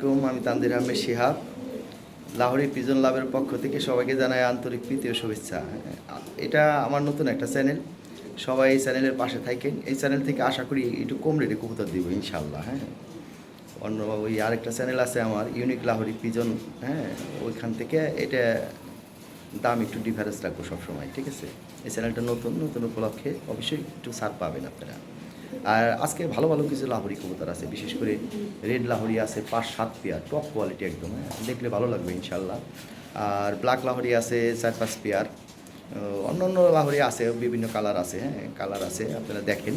আসসালামাইকুম আমি তানদির আহমেদ শিহাব। লাহোরি পিজন লাভের পক্ষ থেকে সবাইকে জানাই আন্তরিক প্রীতি ও শুভেচ্ছা। এটা আমার নতুন একটা চ্যানেল। সবাই এই চ্যানেলের পাশে থাকেন। এই চ্যানেল থেকে আশা করি একটু কম রেটে কবুতর দিব ইনশাল্লাহ হ্যাঁ। অন্য ওই আরেকটা চ্যানেল আছে আমার ইউনিক লাহোরি পিজন হ্যাঁ। ওইখান থেকে এটা দাম একটু ডিফারেন্স রাখব সবসময়, ঠিক আছে? এই চ্যানেলটা নতুন নতুন উপলক্ষে অবশ্যই একটু ছাড় পাবেন আপনারা। আর আজকে ভালো ভালো কিছু লাহরি কবুতর আছে, বিশেষ করে রেড লাহরি আছে, পাঁচ সাত পেয়ার টপ কোয়ালিটি একদম হ্যাঁ? দেখলে ভালো লাগবে ইনশাল্লাহ আর ব্ল্যাক লাহরি আছে, চার পাঁচ পেয়ার। অন্য অন্য লাহরি আছে, বিভিন্ন কালার আছে হ্যাঁ? কালার আছে, আপনারা দেখেন।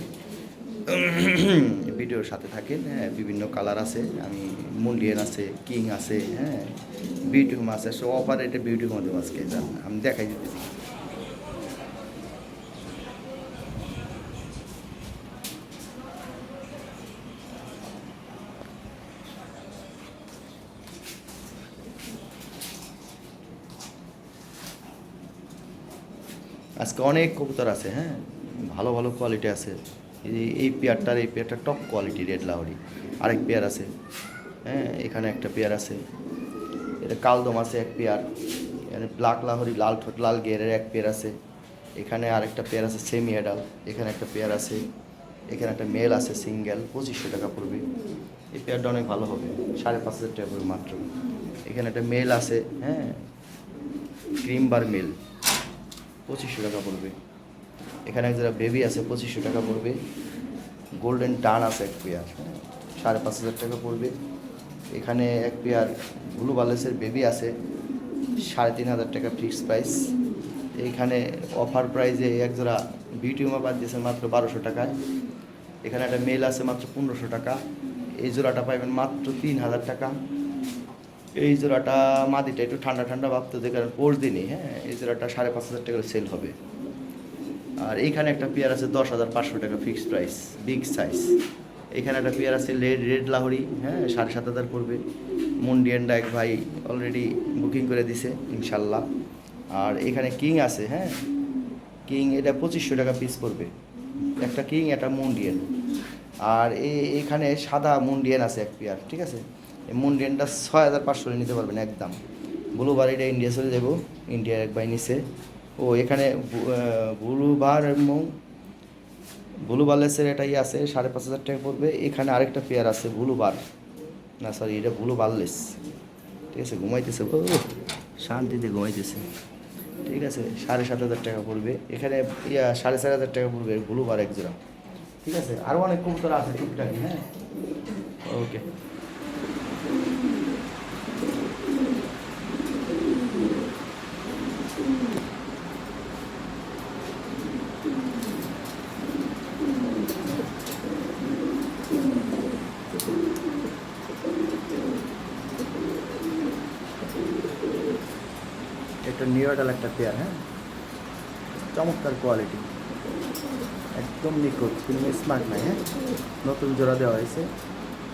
ভিডিওর সাথে থাকেন হ্যাঁ? বিভিন্ন কালার আছে, আমি মুন্ডিয়ান আছে, কিং আছে হ্যাঁ? বিউটিহুম আছে, সব অপারেটে বিউটিহুম দেবো আজকে আমি দেখাই দিতেছি। আজকে অনেক কবুতর আছে হ্যাঁ? ভালো ভালো কোয়ালিটি আছে। এই পেয়ারটার, এই পেয়ারটা টপ কোয়ালিটি রেড লাহরি। আরেক পেয়ার আছে হ্যাঁ? এখানে একটা পেয়ার আছে। এটা কালদম আছে এক পেয়ার। এখানে ব্ল্যাক লাহরি, লাল ঠোঁট, লাল গেরের এক পেয়ার আছে। এখানে আরেকটা পেয়ার আছে সেমি অ্যাডাল এখানে একটা পেয়ার আছে। এখানে একটা মেল আছে সিঙ্গেল পঁচিশশো টাকা পড়বে। এই পেয়ারটা অনেক ভালো হবে। সাড়ে পাঁচ হাজার টাকা পড়বে মাত্র। এখানে একটা মেল আছে হ্যাঁ? ক্রিম বার মেল পঁচিশশো টাকা পড়বে। এখানে এক যারা বেবি আছে, পঁচিশশো টাকা পড়বে। গোল্ডেন টান আছে এক পেয়ার হ্যাঁ সাড়ে পাঁচ হাজার টাকা পড়বে। এখানে এক পেয়ার ব্লু বালেসের বেবি আছে, সাড়ে তিন হাজার টাকা ফিক্স প্রাইস এইখানে অফার প্রাইজে এক জোড়া বিউটি উমা দিয়েছে মাত্র বারোশো টাকায়। এখানে একটা মেল আছে মাত্র পনেরোশো টাকা। এই জোড়াটা পাইবেন মাত্র তিন হাজার টাকা। এই জোড়াটা মাদিটা একটু ঠান্ডা ঠান্ডা ভাবতে যে কারণ পরশ দিনই হ্যাঁ এই জোড়াটা সাড়ে পাঁচ হাজার টাকা সেল হবে। আর এইখানে একটা পেয়ার আছে দশ হাজার পাঁচশো টাকা ফিক্সড প্রাইস বিগ সাইজ এখানে একটা পেয়ার আছে রেড রেড লাহরি হ্যাঁ সাড়ে সাত হাজার পড়বে। মুন্ডিয়ানটা এক ভাই অলরেডি বুকিং করে দিছে, ইনশাল্লাহ। আর এখানে কিং আছে হ্যাঁ কিং এটা পঁচিশশো টাকা পিস পড়বে। একটা কিং একটা মুন্ডিয়ান আর এখানে সাদা মুন্ডিয়ান আছে এক পেয়ার, ঠিক আছে? এই মুন্ডিয়ানটা ছয় হাজার পাঁচশো নিতে পারবেন একদম। ব্লু বার এটা ইন্ডিয়া চলে যাব, ইন্ডিয়ার এক ভাই নিছে। ও এখানে ব্লু বার এবং ব্লু বালেসের এটাই আছে, সাড়ে পাঁচ হাজার টাকা পড়বে। এখানে আরেকটা পেয়ার আছে ব্লু বার না সরি এটা ব্লু বার্লেস ঠিক আছে, ঘুমাইতেছে। শান্তিতে ঘুমাইতেছে। ঠিক আছে, সাড়ে সাত হাজার টাকা পড়বে। এখানে, ইয়া, সাড়ে চার হাজার টাকা পড়বে ব্লু বার এক জোড়া। ঠিক আছে আরও অনেক কবুতর আছে, টুকটাকি হ্যাঁ? ওকে। নিউডাল একটা পেয়ার হ্যাঁ? চমৎকার কোয়ালিটি একদম নিখুঁত, কোনো স্মার্ট নাই হ্যাঁ? নতুন জোড়া দেওয়া হয়েছে।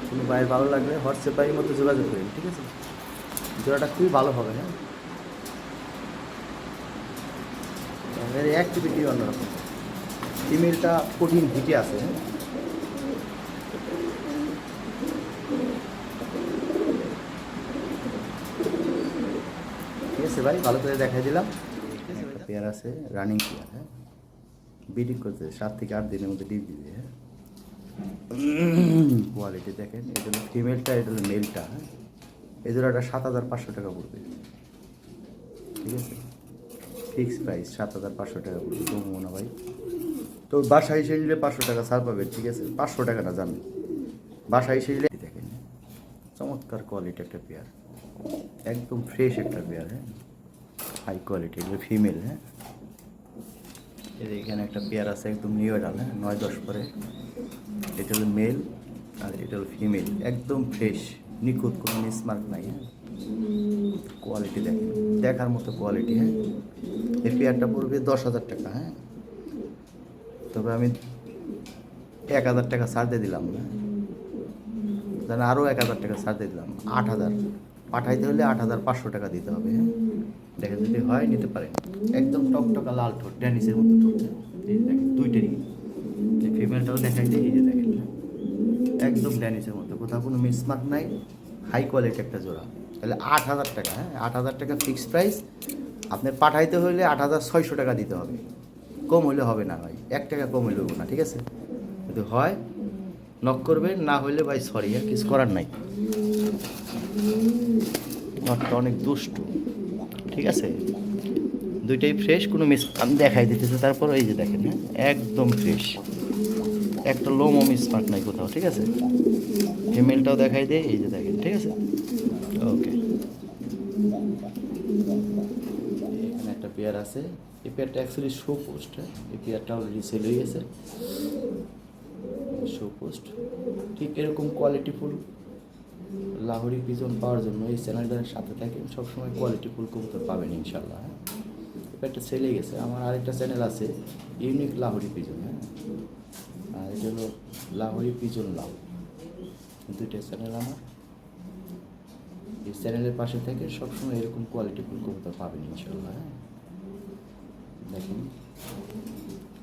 কোনো বাইরে ভালো লাগলে হোয়াটসঅ্যাপের মতো যোগাযোগ করেন ঠিক আছে? জোড়াটা খুবই ভালো হবে হ্যাঁ? এর অ্যাক্টিভিটি অন্যরকম। ফিমেলটা কঠিন হিটে আছে হ্যাঁ ঠিক আছে ভাই, ভালো করে দেখাই দিলাম। একটা পেয়ার আছে রানিং পেয়ার হ্যাঁ। বিডিং করতে সাত থেকে আট দিনের মধ্যে ডিপ দিবে হ্যাঁ। কোয়ালিটি দেখেন এটা হলো ফিমেলটা এটা হলো মেলটা হ্যাঁ। এই জোড়াটা সাত হাজার পাঁচশো টাকা পড়বে। ঠিক আছে? ফিক্স প্রাইস সাত হাজার পাঁচশো টাকা পড়বে তো মনে ভাই তো বাসায় এসে নিলে পাঁচশো টাকা ছাড় পাবেন ঠিক আছে? পাঁচশো টাকা না জানেন বাসায় এসে নিলে, দেখেন চমৎকার কোয়ালিটি একটা পেয়ার একদম ফ্রেশ একটা পেয়ার হ্যাঁ। হাই কোয়ালিটি এগুলো ফিমেল হ্যাঁ? যে এখানে একটা পেয়ার আছে একদম নিউ এডাল হ্যাঁ? নয়, দশ পরে। এটা হলো মেল আর এটা হলো ফিমেল একদম ফ্রেশ নিখুঁত, কোনো মিসমার্ক নাই হ্যাঁ? কোয়ালিটি দেখেন, দেখার মতো কোয়ালিটি হ্যাঁ? এই পেয়ারটা পড়বে দশ হাজার টাকা হ্যাঁ? তবে আমি এক হাজার টাকা ছাড় দিয়ে দিলাম হ্যাঁ? তাহলে আরও এক হাজার টাকা ছাড় দিয়ে দিলাম, আট হাজার। পাঠাইতে হলে আট হাজার পাঁচশো টাকা দিতে হবে হ্যাঁ? দেখেন, যদি হয়, নিতে পারেন। একদম টকটকা লাল ঠোঁট, ড্যানিসের মতো ঠোঁট হ্যাঁ? দুইটারই ফিমেলটাও দেখাই এই যে দেখেন একদম ড্যানিসের মতো। কোথাও কোনো মিসমার্ক নাই, হাই কোয়ালিটি একটা জোড়া। তাহলে আট হাজার টাকা হ্যাঁ? আট হাজার টাকা ফিক্সড প্রাইস। আপনার পাঠাইতে হলে আট হাজার ছয়শো টাকা দিতে হবে। কম হলে হবে না ভাই, এক টাকা কম হবে না, ঠিক আছে? যদি হয় নক করবেন না হইলে ভাই সরি আর কিছু করার নাই। নটটা অনেক দুষ্টু। ঠিক আছে? দুইটাই ফ্রেশ কোনো মিস আমি দেখাই দিতেছি, তারপর এই যে দেখেন হ্যাঁ? একদম ফ্রেশ একটা লোমও মিসমার্ক নাই কোথাও, ঠিক আছে? ফিমেলটাও দেখাই দে, এই যে দেখেন, ঠিক আছে? ওকে এখানে একটা পেয়ার আছে। এই পেয়ারটা অ্যাকচুয়ালি শো পোস্ট এই পেয়ারটা অলরেডি সেল হয়ে গেছে। ঠিক এরকম কোয়ালিটিফুল লাহোরি পিজন পাওয়ার জন্য এই চ্যানেলটার সাথে থাকেন, সবসময় কোয়ালিটিফুল কবুতর পাবেন ইনশাল্লাহ হ্যাঁ? একটা সেলে গেছে, আমার আরেকটা চ্যানেল আছে ইউনিক লাহোরি পিজন হ্যাঁ? আর এটা হলো লাহোরি পিজন লাভ দুইটা চ্যানেল আমার। এই চ্যানেলের পাশে থেকে সবসময় এরকম কোয়ালিটিফুল কবুতর পাবেন ইনশাল্লাহ হ্যাঁ? দেখুন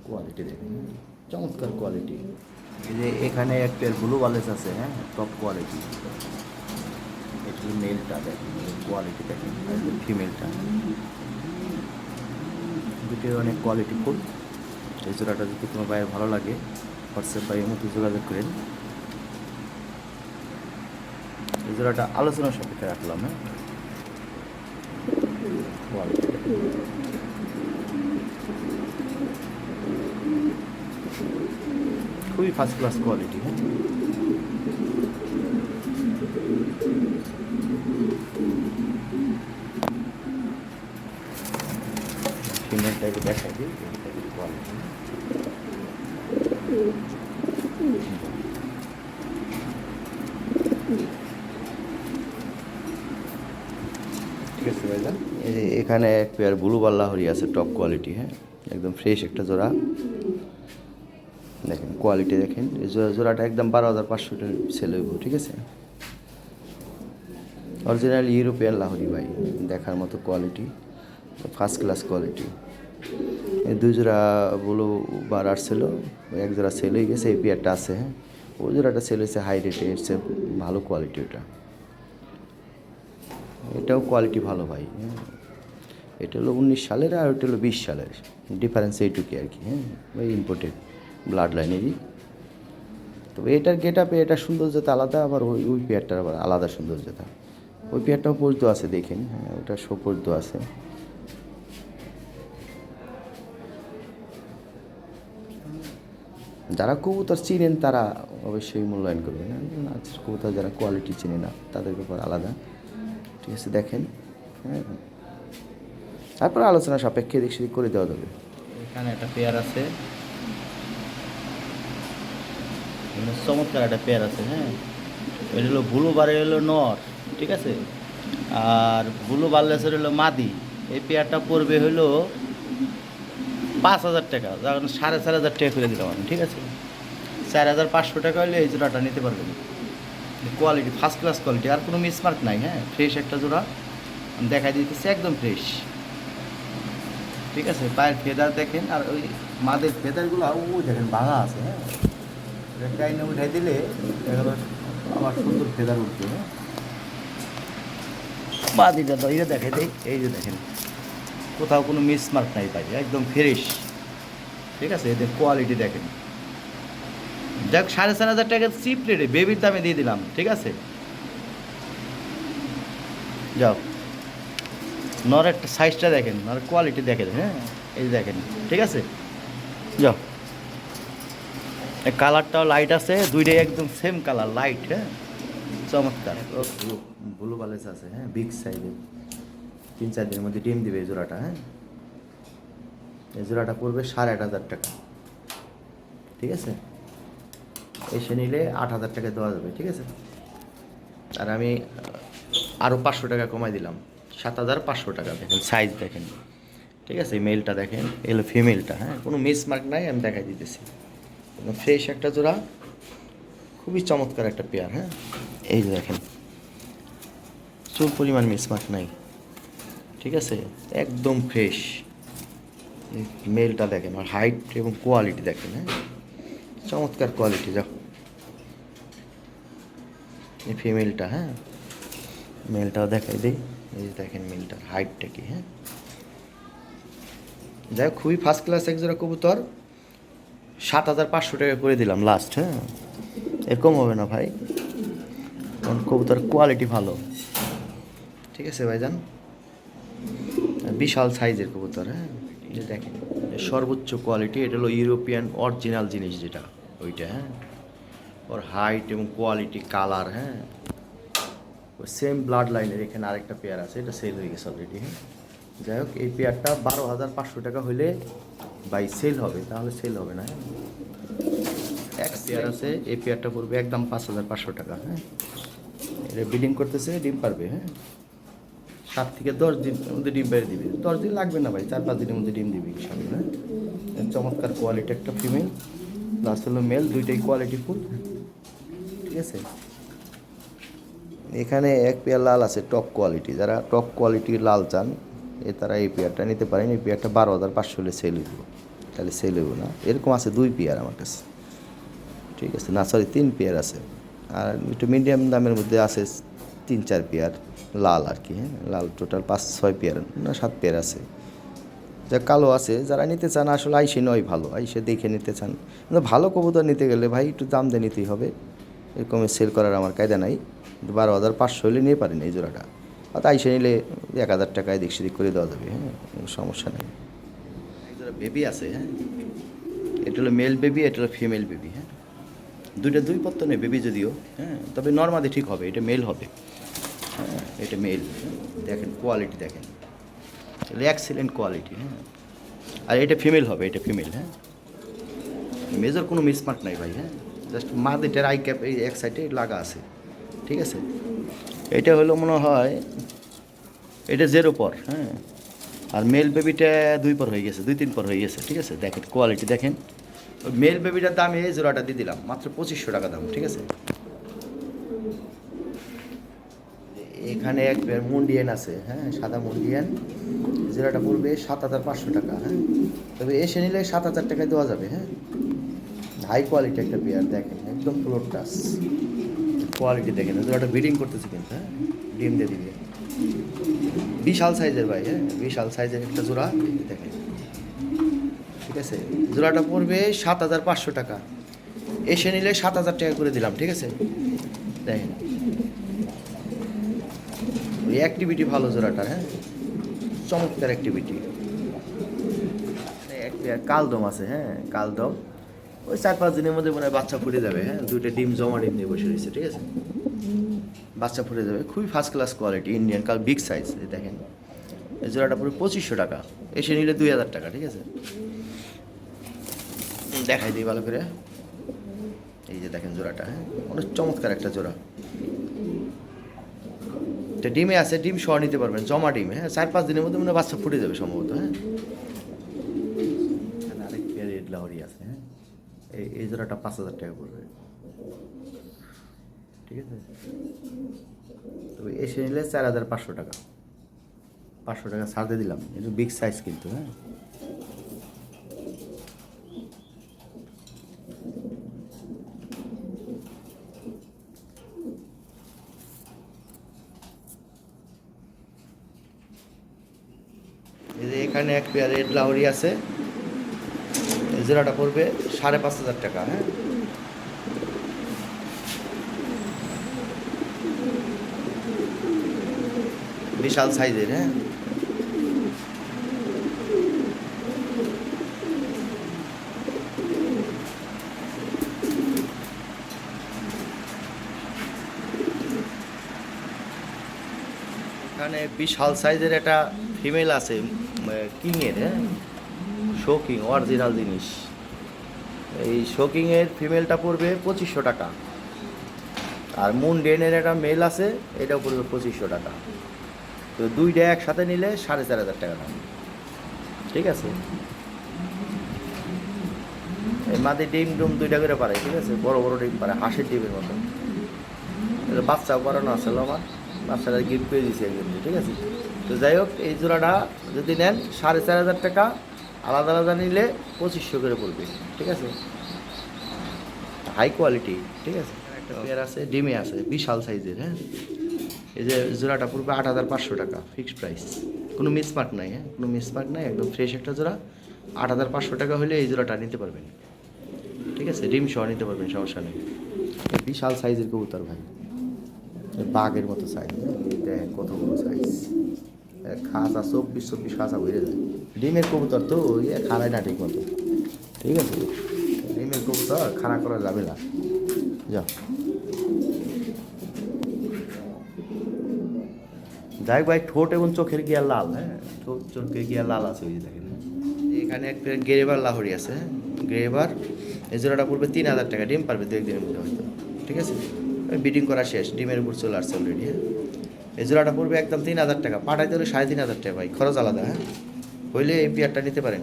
কোয়ালিটি দেখুন হ্যাঁ। চমৎকার কোয়ালিটি এই যে এখানে একটা ব্লু ওয়ালেস আছে হ্যাঁ? টপ কোয়ালিটি এটা মেলটা দেখুন কোয়ালিটি দেখুন ফিমেলটা দুটি অনেক কোয়ালিটি ফুল। এই জোড়াটা যদি কোনো ভাইয়ের ভালো লাগে হোয়াটসঅ্যাপ বা মতো যোগাযোগ করেন। এই জোড়াটা আলোচনার সাপেক্ষে রাখলাম হ্যাঁ? কোয়ালিটি খুবই ফার্স্ট ক্লাস কোয়ালিটি হ্যাঁ? ঠিক আছে এখানে এক পেয়ার ব্লু বাল্লাহরি আছে টপ কোয়ালিটি হ্যাঁ? একদম ফ্রেশ একটা জোড়া। দেখেন কোয়ালিটি দেখেন, এই জোড়া জোড়াটা একদম বারো হাজার পাঁচশো সেল হইব, ঠিক আছে? অরিজিনাল ইউরোপিয়ান লাহরি ভাই, দেখার মতো কোয়ালিটি ফার্স্ট ক্লাস কোয়ালিটি এই দুই জোড়া ব্লু বার আসছিল এক জোড়া সেল হয়ে গেছে, এই পেয়ারটা আছে হ্যাঁ? ওই জোড়াটা সেল হয়েছে হাই রেটে এসছে ভালো কোয়ালিটি ওটা। এটাও কোয়ালিটি ভালো ভাই হ্যাঁ? এটা হলো উনিশ সালের আর ওটা হলো বিশ সালের ডিফারেন্স এইটুকুই আর কি হ্যাঁ? ওই ইম্পোর্টেড ব্লাড লাইনেরই তবে এটার গেট আপে এটা সৌন্দর্যতা আলাদা, আবার ওই ওই পেয়ারটার আবার আলাদা সৌন্দর্যতা। ওই পেয়ারটাও পর্দ আছে, দেখেন হ্যাঁ ওটা সোপর্দ আছে। যারা কবুতর চিনেন, তারা অবশ্যই মূল্যায়ন করবেন। হ্যাঁ আচ্ছা কবুতর যারা কোয়ালিটি চিনে না, তাদের ব্যাপার আলাদা। ঠিক আছে, দেখেন হ্যাঁ। তারপর আলোচনা সাপেক্ষে সেদিক করে দেওয়া যাবে। এখানে একটা পেয়ার আছে এখানে চমৎকার একটা পেয়ার আছে হ্যাঁ? এটা হলো ব্লু বারে হলো নর, ঠিক আছে? আর ব্লু বার্লেসের হলো মাদি। এই পেয়ারটা পড়বে হলো পাঁচ হাজার টাকা যখন সাড়ে চার হাজার টাকা করে দিলাম আমি, ঠিক আছে? চার হাজার পাঁচশো টাকা হলে এই জোড়াটা নিতে পারবেন। কোয়ালিটি ফার্স্ট ক্লাস কোয়ালিটি আর কোনো মিসমার্ক নাই হ্যাঁ? ফ্রেশ একটা জোড়া দেখাই দিতেছি, একদম ফ্রেশ ঠিক আছে? পায়ের ফেদার দেখেন, আর ওই মাদের ফেদারগুলো ওই দেখেন ভাঙা আছে হ্যাঁ? ডাইনে উঠাই দিলে দেখা আবার সুন্দর ফেদার উঠবে। হ্যাঁ মাদিটা তো এই যে দেখে দেই এই যে দেখেন, কোথাও কোনো মিসমার্ক নাই পাই একদম ফ্রেশ। ঠিক আছে, এদের কোয়ালিটি দেখেন। যাক সাড়ে চার হাজার টাকা চিপ রেটে বেবির দামে দিয়ে দিলাম, ঠিক আছে? যাও। নরের সাইজটা দেখেন, নর কোয়ালিটি দেখেন হ্যাঁ? এই দেখেন, ঠিক আছে? যাও। কালারটাও লাইট আছে, দুইটাই একদম সেম কালার লাইট হ্যাঁ? চমৎকার। ব্লু বালেস আছে হ্যাঁ? বিগ সাইজের তিন চার দিনের মধ্যে ডিম দিবে এই জোড়াটা হ্যাঁ? এই জোড়াটা পড়বে সাড়ে আট হাজার টাকা। ঠিক আছে? এসে নিলে আট হাজার টাকা দেওয়া যাবে, ঠিক আছে? আর আমি আরও পাঁচশো টাকা কমাই দিলাম। সাত হাজার পাঁচশো টাকা দেখেন সাইজ দেখেন। ঠিক আছে? মেলটা দেখেন, এলো ফিমেলটা হ্যাঁ? কোনো মিসমার্ক নাই, আমি দেখাই দিতেছি। ফ্রেশ একটা জোড়া। খুবই চমৎকার একটা পেয়ার হ্যাঁ? এই যে দেখেন, চুল পরিমাণ মিসমার্ক নাই, ঠিক আছে? একদম ফ্রেশ মেলটা দেখেন, আর হাইট এবং কোয়ালিটি দেখেন হ্যাঁ? চমৎকার কোয়ালিটি যাও এই ফিমেলটা হ্যাঁ? মেলটাও দেখাই দিই। এই যে দেখেন মেলটার হাইটটা কি হ্যাঁ? যাই খুবই ফার্স্ট ক্লাস এক জোড়া কবুতর। সাত হাজার পাঁচশো টাকা করে দিলাম লাস্ট হ্যাঁ? এরকম হবে না ভাই। কারণ কবুতর কোয়ালিটি ভালো। ঠিক আছে ভাইজান? বিশাল সাইজের কবুতর হ্যাঁ? দেখেন সর্বোচ্চ কোয়ালিটি এটা হলো ইউরোপিয়ান অরিজিনাল জিনিস যেটা, ওইটা হ্যাঁ? ওর হাইট এবং কোয়ালিটি কালার হ্যাঁ? ওই সেম ব্লাড লাইনের এখানে আরেকটা পেয়ার আছে, এটা সেল হয়ে গেছে অলরেডি হ্যাঁ? যাই হোক, এই পেয়ারটা বারো হাজার পাঁচশো টাকা হলে বাই সেল হবে, তাহলে সেল হবে না হ্যাঁ? এক পেয়ার আছে, এই পেয়ারটা পড়বে একদম পাঁচ হাজার পাঁচশো টাকা হ্যাঁ? এটা বিডিং করতেছে, ডিম পারবে হ্যাঁ? সাত থেকে দশ দিন মধ্যে ডিম বেড়ে দিবে। দশ দিন লাগবে না ভাই, চার পাঁচ দিনের মধ্যে ডিম দিবে ইনশাল্লাহ হ্যাঁ? চমৎকার কোয়ালিটি একটা ফিমেল প্লাস হলো মেল দুইটাই কোয়ালিটি ফুল ঠিক আছে? এখানে এক পেয়ার লাল আছে টপ কোয়ালিটি যারা টপ কোয়ালিটির লাল চান, এ তারা এই পেয়ারটা নিতে পারেন, এই পেয়ারটা বারো হাজার পাঁচশো সেল হইব। তাহলে সেল হইব না। এরকম আছে দুই পেয়ার আমার কাছে। ঠিক আছে? না সরি তিন পেয়ার আছে। আর একটু মিডিয়াম দামের মধ্যে আছে তিন, চার পেয়ার লাল আর কি হ্যাঁ? লাল টোটাল পাঁচ, ছয় পেয়ার না, সাত পেয়ার আছে। যা কালো আছে, যারা নিতে চান, আসলে আইসে নয় ভালো। আইসে দেখে নিতে চান। কিন্তু ভালো কবুতর নিতে গেলে ভাই, একটু দাম দিয়ে নিতেই হবে। এরকম সেল করার আমার কায়দা নাই। বারো হাজার পাঁচশো হলে নিয়ে পারেন এই জোড়াটা। আর আইসে নিলে এক হাজার টাকায় দিক সেদিক করে দেওয়া যাবে হ্যাঁ? সমস্যা নেই। বেবি আছে হ্যাঁ? এটা হলো মেল বেবি এটা হলো ফিমেল বেবি হ্যাঁ? দুইটা দুই পত্র নেই বেবি যদিও হ্যাঁ? তবে নর্মালি ঠিক হবে, এটা মেল হবে। হ্যাঁ এটা মেল দেখেন কোয়ালিটি দেখেন। এটা এক্সেলেন্ট কোয়ালিটি হ্যাঁ? আর এটা ফিমেল হবে, এটা ফিমেল হ্যাঁ? মেজর কোনো মিসমার্ক নাই ভাই হ্যাঁ? জাস্ট মাদিটার আই ক্যাপ এই এক সাইডে লাগা আছে, ঠিক আছে? এটা হলো মনে হয়, এটা জেরো পর হ্যাঁ? আর মেল বেবিটা দুই পর হয়ে গেছে, দুই তিন পর হয়ে গেছে, ঠিক আছে? দেখেন কোয়ালিটি দেখেন। মেল বেবিটার দাম এই জোড়াটা দিয়ে দিলাম, মাত্র পঁচিশশো টাকা দাম, ঠিক আছে? এখানে এক মুন্ডিয়ান আছে হ্যাঁ সাদা মুন্ডিয়ান। জোড়াটা পড়বে সাত হাজার পাঁচশো টাকা হ্যাঁ? তবে এসে নিলে সাত হাজার টাকায় দেওয়া যাবে হ্যাঁ? হাই কোয়ালিটি একটা পেয়ার দেখেন, একদম ফ্লোর টাস কোয়ালিটি দেখেন, জোড়াটা ব্রিডিং করতেছে কিন্তু হ্যাঁ? ডিম দিয়ে দিবে। বিশাল সাইজের ভাই হ্যাঁ? বিশাল সাইজের একটা জোড়া। দেখেন। ঠিক আছে? জোড়াটা পড়বে সাত হাজার পাঁচশো টাকা। এসে নিলে সাত হাজার টাকা করে দিলাম, ঠিক আছে? দেখেন। ওই অ্যাক্টিভিটি ভালো জোড়াটা হ্যাঁ? চমৎকার অ্যাক্টিভিটি কালদম আছে হ্যাঁ? কালদম। ওই চার পাঁচ দিনের মধ্যে মনে হয় বাচ্চা ফুটে যাবে হ্যাঁ? দুইটা ডিম, জমা ডিম নিয়ে বসে রয়েছে, ঠিক আছে? বাচ্চা ফুটে যাবে, খুবই ফার্স্ট ক্লাস কোয়ালিটি ইন্ডিয়ান কাল বিগ সাইজ দেখেন। এই জোড়াটা পুরো পঁচিশশো টাকা। এসে নিলে দুই হাজার টাকা, ঠিক আছে? দেখাই দিই ভালো করে। এই যে দেখেন জোড়াটা হ্যাঁ? অনেক চমৎকার একটা জোড়া। তো ডিমে আছে, ডিম সহ নিতে পারবেন, জমা ডিম হ্যাঁ? চার পাঁচ দিনের মধ্যে মনে বাচ্চা ফুটে যাবে সম্ভবত হ্যাঁ? আরেক রেড লাহরি আছে হ্যাঁ? এই জোড়াটা পাঁচ হাজার টাকা পড়বে। ঠিক আছে? তবে এসে নিলে চার হাজার পাঁচশো টাকা। পাঁচশো টাকা ছাড় দিয়ে দিলাম। একটু বিগ সাইজ কিন্তু হ্যাঁ? এখানে এক পেয়ার রেড লাহরি আছে। জোড়াটা পড়বে সাড়ে পাঁচ হাজার টাকা হ্যাঁ? বিশাল সাইজের হ্যাঁ? এখানে বিশাল সাইজের একটা ফিমেল আছে কিংয়ের হ্যাঁ? শোকিং অরিজিনাল জিনিস। এই শোকিংয়ের ফিমেলটা পড়বে পঁচিশশো টাকা। আর মুন ডেনের একটা মেল আছে, এটাও পড়বে পঁচিশশো টাকা। তো দুইটা একসাথে নিলে সাড়ে চার হাজার টাকা দাম ঠিক আছে? এই মাদি ডিম ডুম দুইটা করে পারে, ঠিক আছে? বড় বড় ডিম পারে, হাঁসের ডিমের মতো। বাচ্চাও করানো আছে আমার বাচ্চাটা গিফট করে দিয়েছি একজন ঠিক আছে? তো যাই হোক, এই জোড়াটা যদি নেন, সাড়ে চার হাজার টাকা, আলাদা আলাদা নিলে পঁচিশশো করে পড়বে, ঠিক আছে? হাই কোয়ালিটি ঠিক আছে? একটা পেয়ার আছে, ডিমে আছে, বিশাল সাইজের হ্যাঁ? এই যে জোড়াটা পড়বে আট হাজার পাঁচশো টাকা ফিক্সড প্রাইস কোনো মিসমার্ক নাই হ্যাঁ? কোনো মিসমার্ক নাই, একদম ফ্রেশ একটা জোড়া। আট হাজার পাঁচশো টাকা হলে এই জোড়াটা নিতে পারবেন। ঠিক আছে? ডিম সহ নিতে পারবেন, সমস্যা নেই। বিশাল সাইজের কবুতর ভাই। বাঘের মতো সাইজ দেখেন কত বড় সাইজ খাসা চব্বিশ চব্বিশ খাসা বেড়ে যায়। ডিমের কবুতর তো ওই খারায় না ঠিক মতো। ঠিক আছে? ডিমের কবুতর খাড়া করা যাবে না যাও। যাই ভাই, ঠোঁট এবং চোখের গিয়া লাল হ্যাঁ? ঠোঁট, চোখের গিয়া লাল আছে ওই দেখেন এখানে একটা গ্রেবার লাহরি আছে হ্যাঁ? গ্রেবার, এই জোড়াটা পড়বে তিন হাজার টাকা, ডিম পারবে দু একদিনের মধ্যে হয়তো, ঠিক আছে? বিডিং করা শেষ, ডিমের উপর চলে আসছে অলরেডি হ্যাঁ? এই জোড়াটা পড়বে একদম তিন হাজার টাকা, পাঠাইতে হলে সাড়ে তিন হাজার টাকা ভাই, খরচ আলাদা হ্যাঁ? হইলে এই পেয়ারটা নিতে পারেন,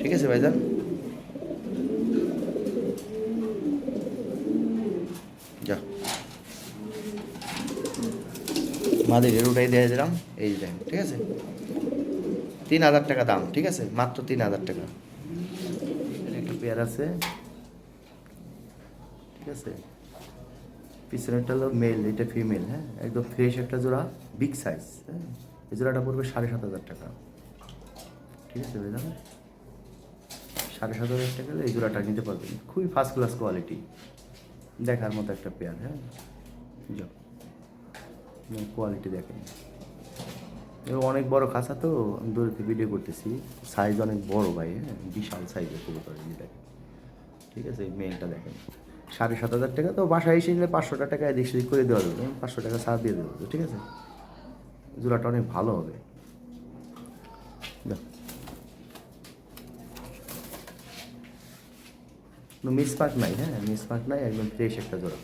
ঠিক আছে ভাই ভাইজান? মাদের রুটাই দিয়ে দিলাম। এই যে ঠিক আছে? তিন হাজার টাকা দাম, ঠিক আছে? মাত্র তিন হাজার টাকা। একটা পেয়ার আছে। ঠিক আছে? পিছনেরটা হলো মেল এটা ফিমেল হ্যাঁ? একদম ফ্রেশ একটা জোড়া বিগ সাইজ হ্যাঁ? এই জোড়াটা পড়বে সাড়ে সাত হাজার টাকা। ঠিক আছে, ভাইজান? সাড়ে সাত হাজার টাকা এই জোড়াটা নিতে পারবেন। খুবই ফার্স্ট ক্লাস কোয়ালিটি দেখার মতো একটা পেয়ার হ্যাঁ? যাও কোয়ালিটি দেখেন। এবার অনেক বড় খাঁচা তো আমি দূরে ভিডিও করতেছি। সাইজ অনেক বড় ভাই হ্যাঁ? বিশাল সাইজের কবুতর দেখেন। ঠিক আছে মেলটা দেখেন। সাড়ে সাত হাজার টাকা তো, বাসায় এসে নিলে পাঁচশো টাকা এদিক সেদিক করে দেওয়া যাবে। পাঁচশো টাকা ছাড় দিয়ে দেবো, ঠিক আছে? জোড়াটা অনেক ভালো হবে। মিস পার্ক নাই হ্যাঁ? মিস পার্ক নাই, একদম ফ্রেশ একটা জোড়া।